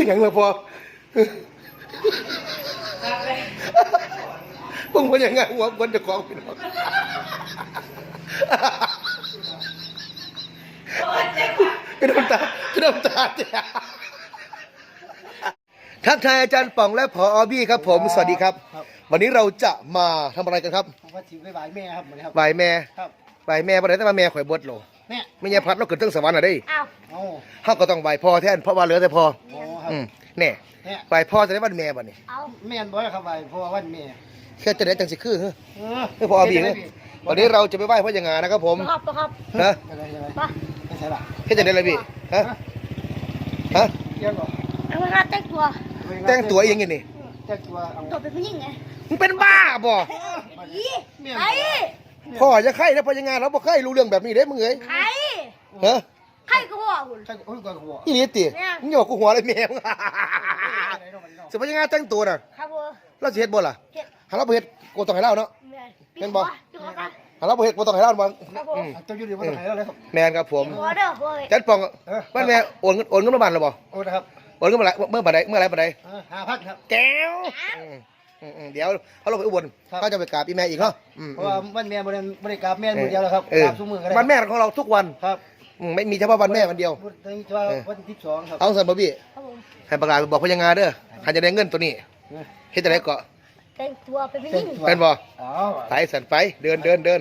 คืออย่างเลยพอพวกมันยังไงหัวคนจะของพี่น้องพี่น้ำตาพี่น้ำตาเนี่ยทักทายอาจารย์ป่องและผออบี้ครับผม สวัสดีครับครับ วันนี้เราจะมาทำอะไรกันครับผมว่าถิวไปบายแม่ครับเหมือนครับไหวแม่ครับไหวแม่บ่ได้แต่ว่าแม่ข่อยบดโหล แม่ไม่ใช่พัดเราเกิดตั้งสวรรค์อะได้อ้าวโอ้เฮาก็ต้องไหวพ่อแทนเพราะว่าเหลือแต่พ่อโหครับอืมแน่แม่ไหวพ่อจะได้วันแม่บัดนี้เอาแม่นบ่อยครับบายเพราะว่าวันแม่แค่จะได้จังสิคือเฮ้อเออเฮ้อพ่อบีเฮ้อวันนี้เราจะไปไหว้พ่อยังงานะครับผมครับครับฮะอะไรใช่ไหมมาไม่ใช่ละแค่จะได้อะไรพี่ฮะฮะเรื่องก่อนเอามาหัดแต่งตัวแต่งตัวเองยังนี่แต่งตัวเอาตัวเป็นผู้หญิงไงมึงเป็นบ้าบ่ อีไอ้ พ่อจะไข่นะพ่อยังงาเราบ่ไข่รู้เรื่องแบบนี้เด้มึงเอ้ยไข่ฮะไข่ก็พ่อคุณใช่โอ้ยก่อนหัวอีหลีติมึงหยอกกูหัวเลยแม่มึงอะไรเนาะมันเนาะสิพ่อยังงาแต่งตัวน่ะครับผมเราสิเฮ็ดบ่ล่ะเห็ดหาเราบ่เฮ็ดกูต้องให้เราเนาะเป็นบ่จุกกันหาเราบ่เฮ็ดกูต้องให้เราบ่ครับผมเอาตัวอยู่ดีว่าต้องไหนแล้วเลยครับแม่นครับผมหัวเด้อหัวจัดปองบ้านแม่โอนเงินโอนเงินมาบ้านแล้วบ่โอ้นะครับโอนเงินมาไหนเมื่อบัดใดเมื่อไหรบัดใดห้าพันครับแก้ว อืมอืมอืมเดี๋ยวเขาลงไปอุบลครับ เขาจะไปกราบอีแม่อีกเนาะอืมเพราะว่าวันแม่บริบริกรรมแม่มือเดียวแล้วครับเออกราบทุกมือก็ได้วันแม่ของเราทุกวันครับอืมไม่มีเฉพาะวันแม่วันเดียว วันที่ว่าวันที่สองครับ เอาสันบ่บี้ครับผมให้ประกาศบอกพญางาเด้อใครจะได้เงินตัวนี้เฮ็ดจะได้เกาะแต่งตัวเป็นผู้หแต่ญิงงตัวเป็นบ่อ๋อไปสันไปเดินเดินเดิน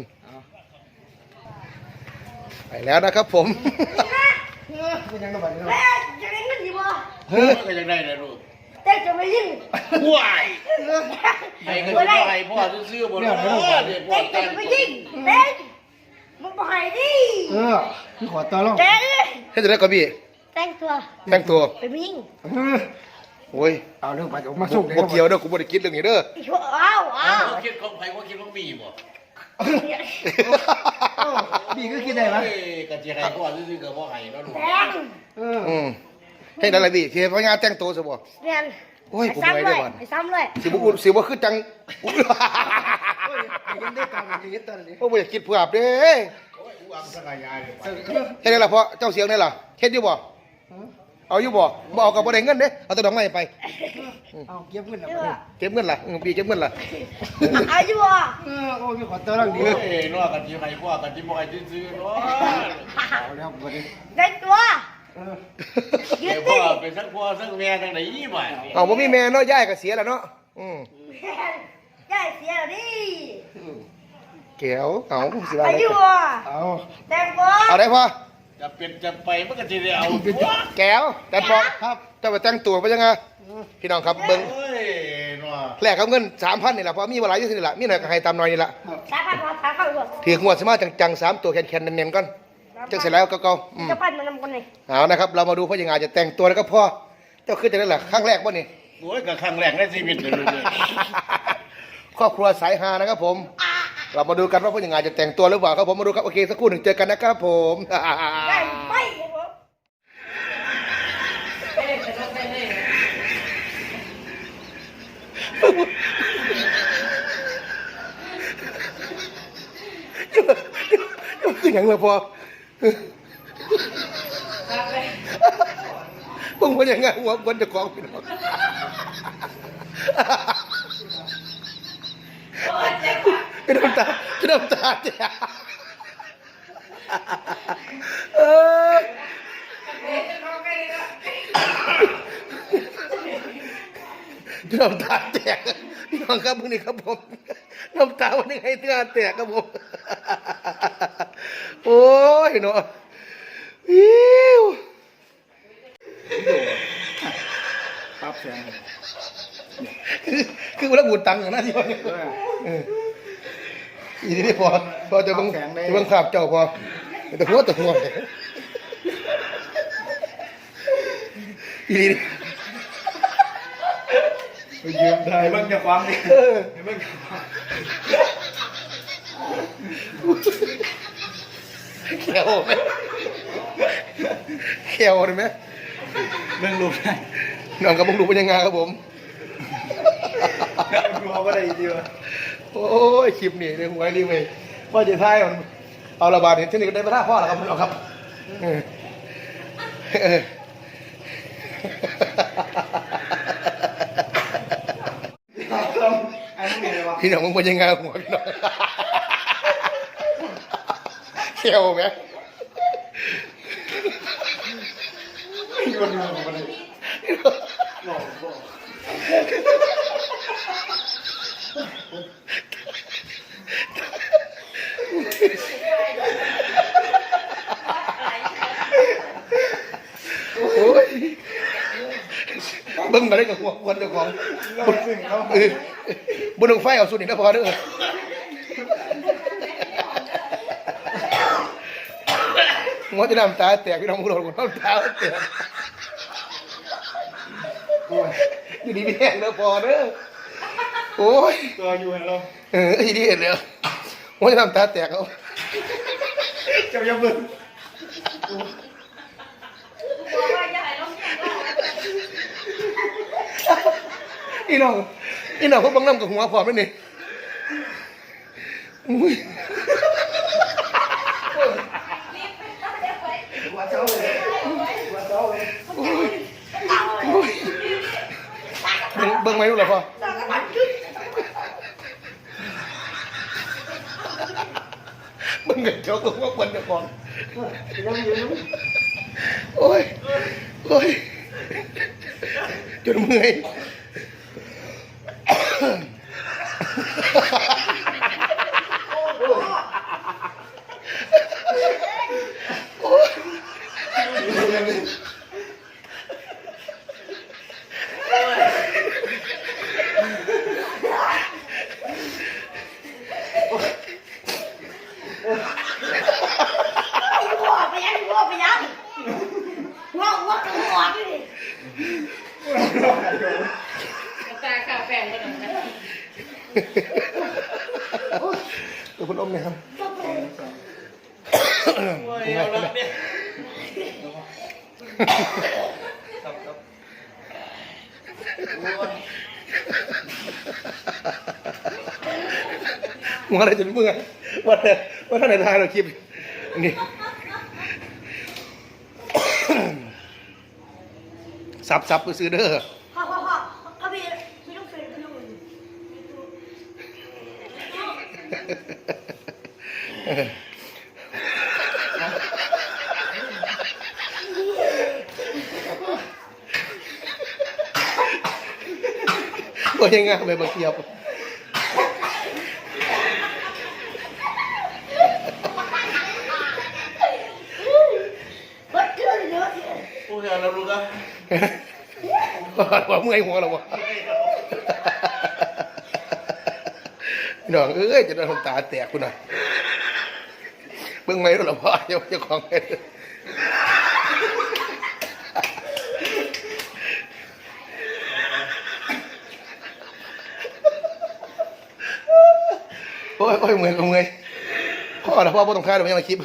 ไปแล้วนะครับผม เป็นยังไงบ้างแม่จะได้เงินดีบ่เฮ้ยก็ยังได้เลยลูก แต่จะไม่ยิ่งว้ายไอ้ก็จะให้พ่อซื้อๆบนรถเนี่ยพ่อแต่แต่จะงไม่ยิ่งเต้นมันบ่ให้ดิเออพี่ขอต่อรองเต้นเฮ็ดจะได้เกาะบี้แต่งตัวแต่งตัวเป็นผู้หญิงเออโอ้ยเอาเรื่องไปออกมาส่งเลยบ่เกี่ยวเด้อกูบ่ได้คิดเรื่องนี้เด้ออ้าวอ้าวเขาคิดของใครเขาคิดของมีบ่บีก็คิดได้ไหมเอ้ก็จะให้พ่อซื้อๆกับพ่อให้แล้วลูกแต่งเอออืม เฮ็ดอะไรบี้คือพญางาแต่งตัวซะบ่เรียนโอ้ยผมไม่ได้ยวันไปซ้ำเลยสิบ่อุ่นสิบ่คือจังอุ๊ยโอ้ยเห็นได้กลางเห็นตอนนี้โอ้บ่อยากคิดเพื่อบเด้โอ้ยอุอังสกายายเฮ็ดได้ล่ะพ่อเจ้าเสียงได้ล่ะเฮ็ดอยู่บ่เอาอยู่บ่บ่เอาก็บ่ได้เงินเด้เอาแต่ดอกไม้ไปเอาเก็บเงินเออเก็บเงินล่ะอืมพี่เก็บเงินล่ะอาอยุอ่เออโอ้ยขอต่อรองดีโอ้ยนอกกันที่ให้พ่อกันที่บ่ให้ซื้อๆเนาะเอาแล้ววันนี้ได้ตัว เออยืไอ้ดพ่ดิอเป็นทั้งพ่อทั้งแม่ทั้งไหนยี่บ่เอาบ่มีแม่เนาะยายก็เสียแล้วเนาะอืมได้เสียดิแก้วเอาสิว่าอาอะไรยุอะเอาแต่งตัวเอาได้พ่อจะเป็นจะไปมันก็สิได้เอาแก้วแต่ปอกครับเจ้าไปแต่งตัวไปยังไงพี่น้องครับเบิ่งโอ้ยเนาะแลกกับเงิน3,000นี่ล่ะเพราะมีเวลาอยู่ที่นี่ล่ะมีหน่อยก็ให้ตามหน่อยนี่ล่ะสายพันธุ์สายพันธุ์ก่อนถือกงวดสมาจังๆสามตัวแคนๆเน้นๆก่อน จังเสร็จแล้วก็เก่าอืมจะปั้นมันนำกันเลยเอานะครับ เรามาดูพ่อยังไงจะแต่งตัวแล้วก็พ่อเจ้าคือจะได้ล่ะครั้งแรกบ่นี่ โอ้ยก็ครั้งแรกในชีวิตเลยลูกเอ้ยครอบครัวสายฮานะครับผม เรามาดูกันว่าพ่อยังไงจะแต่งตัวหรือเปล่าครับผมมาดูครับโอเคสักครู่หนึ่งเจอกันนะครับผม ได้ไปครับผมคืออย่างเลยพอ พวกมันยังไงหัวคนจะของพี่น้องพี่น้ำตาพี่น้ำตาเนี่ยเออพี่น้ำตาแตกพี่น้องครับมึงนี่ครับผมน้ำตาวันนี้ให้เตือนแตกครับผม โอ้ยเนาะอิ้วครับแสงคือคือเวลาบูดตังค์อย่างนั้นที่ว่าเนี่ยเอออีนี่พอพอจะบังจะบังคับเจ้าพอแต่หัวแต่หัวอีนี่ไปยืมได้บ้างจะฟังดิเออบ้างจะฟัง เขียวไหมเขียวเลยไหมเรื่องรูปได้น้องกับบังดูเป็นยังไงครับผมดูเขาก็ได้ดีวะโอ้ยคลิปนี่ในหัวนี่เว้ยว่าจะท้ายมันเอาระบาดเห็นเช่นนี้ก็ได้มาท่าพ่อแล้วครับคุณเอาครับเออเออไอ้พวกนี้เลยวะพี่น้องมึงเป็นยังไงหัวพี่น้อง เขียวไหมโยนลงมาเลยบอกบอกโอ้ยเบิ่งมาได้กับหัวคนเจ้าของเราซึ่งเขาเออบนดวงไฟเอาสุดอีกแล้วพอเด้อ หัวจะน้ำตาแตกพี่น้องมึงโดนน้ำตาแตกอยู่ดีพี่แห้งเด้อพอเด้อโอ้ยตัวอยู่ให้เราเอออีดีเห็นแล้วหัวจะน้ำตาแตกเอาเจ้าอย่าเบิ่งบอกว่าอย่าให้ลงแข่งเราอีน้องอีน้องเขาบังน้ำกับหัวพร้อมแล้วนี่อุ้ย หัวเจ้าเลยหัวเจ้าเลย โอ้ยโอ้ย เบิ่งเบิ่งไหมลูกเหรอพ่อ เราก็ตัดขึ้น เบิ่งกับเจ้าตัวว่าคนเจะก่อน ยังอยู่ โอ้ยโอ้ยจนเมื่อยโอ้ย หัวไปยังหัวไปยังหัวหัวกับหัวดิ ตาข้าวแป้งก็หนึ่งนะเดี๋ยวคุณอมเนี่ยครับโอ้ยเอาละเนี่ยหัวอะไรจนเมื่อยว่าแต่ว่าท่านไหนทายเราคลิปอันนี้ ซับซับไปซื้อเด้อพ่อพ่อพ่อก็มีมีลูกเฟรนด์ลูกว่ายังไงไปบักเกียบเบิดเกินเยอเอาละลูกอะว่าเมื่อยหัวเราวะน้องเอ้ยจะโดนตาแตกคุณน่ะเบิ่งไหมรู้หรอพ่อเจ้าเจ้าของเฮ็ดโอ้ยโอ้ยเมื่อยก็เมื่อยพ่อแล้วพ่อพ่อต้องฆ่าเดี๋ยวไม่มาคลิป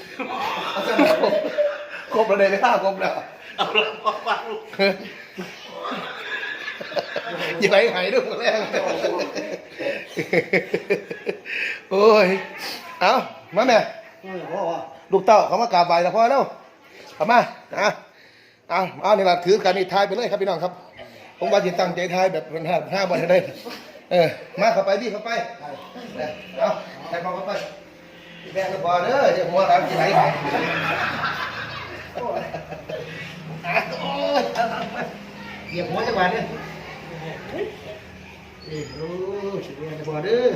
ครบแล้วเลยไม่ฆ่าครบแล้ว เอาละพ่อมาลูกอย่าไหลหายด้วยแรกโอ้ย เอามาแม่ พ่อว่าลูกเต้าเขามากราบไหว้แล้วพ่อแล้วเอามาอะเอาเอานี่ละถือการนี่ทายไปเลยครับพี่น้องครับ ผมว่าจะตั้งใจทายแบบเป็นห้าห้าวันให้ได้ เออ มาเข้าไปดิเข้าไปเอาใส่มาเข้าไปแบกกระบอกเด้ออย่าหัวเราจะไหลหายโอ้ย อะโอ้ยเอาเอามาเหยียบหัวจังหวะเนี่ยนี่รู้สิเรียนจะบอกเด้อ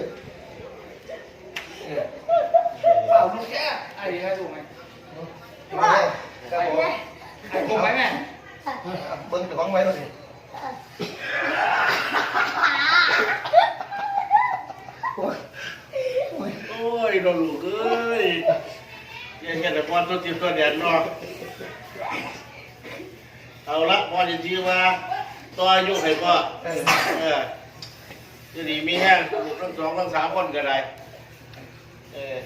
เออเอาลูกแก่ไอ้ให้ดูไหมมาเลยครับผมไอ้ผมไหมแม่เบิ้งเจ้าของไว้แล้วสิโอ้ยโอ้ยโอ้ยเราลูกเอ้ยยังแค่แต่พอตัวติดตัวแดนเนาะ เอาละพอจะชื่อว่าตัวอายุให้พ่อเออจะดีมีแห้งลูกทั้งสองทั้งสามคนก็ได้เออ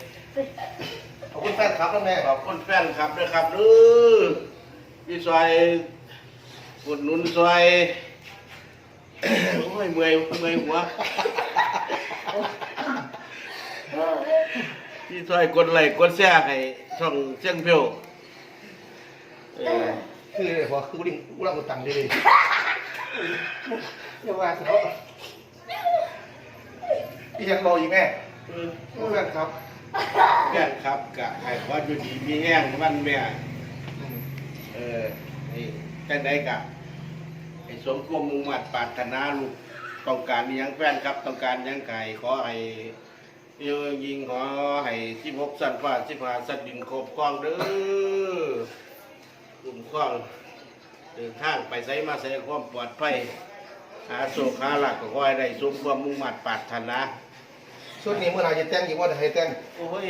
ขอบคุณแฟนครับแล้วแม่ขอบคุณแฟนครับด้วยครับดื้อพี่ซอยอุดหนุนซอยโอ้ยเมื่อยเมื่อยหัวพี่ซอยกดไลค์กดแชร์ให้ช่องเชียงเพียวเออ คือเลยพอคือกูดิ้งกูรับกูตังค์ได้เลยอย่าว่าเขาพี่ยังบอกอีกแม่เออเพื่อนครับแม่นครับกะให้ขออยู่ดีมีแห้งมันแม่อืมเออนี่จังไดกะให้สมความมุ่งมั่นปรารถนาลูกต้องการอิหยังแฟนครับ ต้องการหยังไก่ขอให้เยอะยิงขอให้ที่พบสันฟ้าที่ผาสัตว์ดินครบครองเด้อ คุ้มครองเดินทางไปไสมาไสความปลอดภัยหาโศกหาหลักก็ขอให้ได้สมความมุ่งมั่นปรารถนาชุดนี้เมื่อไหร่จะแต่งอีกว่าจะให้แต่งโอ้ย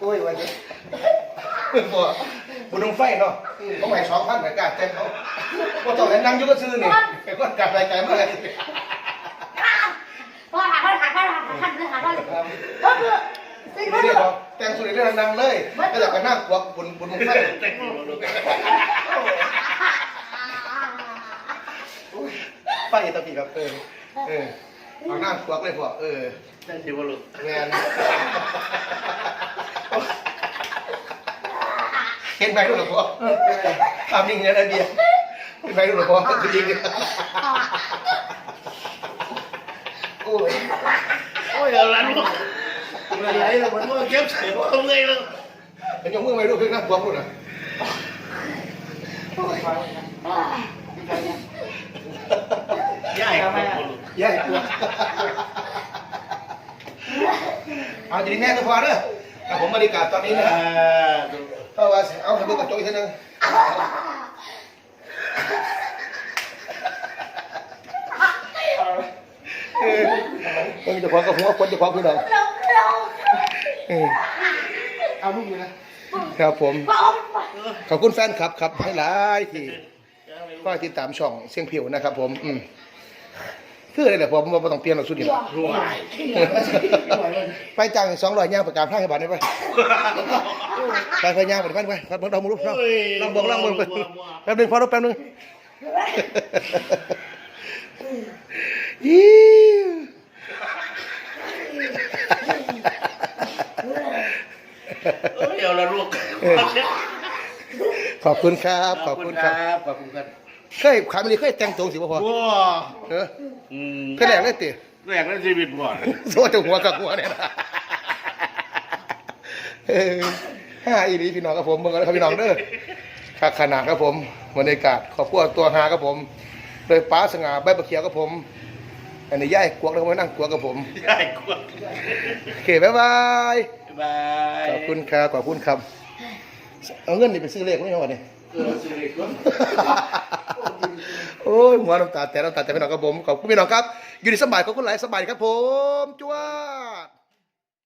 โอ้ยวันนี้บ่บุญดงไฟเนาะเขาใหม่สองพันเหมือนกันแต่งเขาก็ต้องให้นั่งอยุก็ซื้อนี่ไอ้คนกลับรายการเมื่อไหร่พ่อหาพ่อหาพ่อหาพ่อหาพ่อหาพ่อก็คือสิ่งนี่ที่เรียกว่า แต่งสุดเรื่องนั่งเลยก็อยากไปนั่งกวักบุญบุญดงไฟไฟตะกี้ครับเออเออเอานั่งกวักเลยพวกเออนั่นสิว่าลูกงานเห็นไหมลูกหลวงพ่อทำนิ่งเนี่ยนะเดียวเห็นไหมลูกหลวงพ่อคือยิงโอ้ยโอ้ยเอาละลูก มันไหลแล้วมันว่าเก็บใส่หัวเลยแล้วเห็นยกมือไหมลูกคือนั่งกวักลูกนะย่ายครับลูกย่ายกวักเอาทีนี้แม่ก็พอเด้อแต่ผมบรรยากาศตอนนี้นะอ่าเพราะว่าเอาให้เบิ่งกระจกอีกทีนึงเออมันจะพอกระหัวคนจะพอพี่น้องเรา เราเออเอาลูกอยู่นะครับผมพ่อขอบคุณแฟนคลับครับให้หลายที่ก็ติดตามช่องเสียงผิวนะครับ ผม อืมคืออะไรแหละผมว่าบ่ต้องเปลี่ยนหรอกสุดที่ละรวยไปจ้างสองร้อยย่างประกาศผ้าให้บัตรได้ไปไปไปย่างไปไปไปไปเรามาลุกเราลองบอกลองบอกแป๊บนึงพอรถแป๊บนึงยี่ เอ้ยเอาละลูก ขอบคุณครับ ขอบคุณครับ ขอบคุณครับเคยขายมาลีเคยแต่งตรงสิบ่พอว้าเอออืมเคยแหลกเลยติแรกในชีวิตบ่โซจะหัวกับหัวเนี่ยนะเออห้าอีหลีพี่น้องครับผมเบิ่งกันนะครับพี่น้องเด้อค่าขนาดครับผมบรรยากาศขอบครัวตัวหาครับผม โดยป้าสง่าใบบักเขียวครับผมอันนี้ย่ายกวกแล้วก็มานั่งกวกกับผมย่ายกว่าโอเคบ๊ายบายบ๊ายบายขอบคุณครับขอบคุณครับ เอาเงินนี่ไปซื้อเลขไม่เอาวะเนี่ยเออสิริกุลโอ้ยหัวน้ำตาแต่น้ำตาแต่พี่น้องครับผมขอบคุณพี่น้องครับ อยู่ในสบายขอบคุณหลายสบายครับผมจวด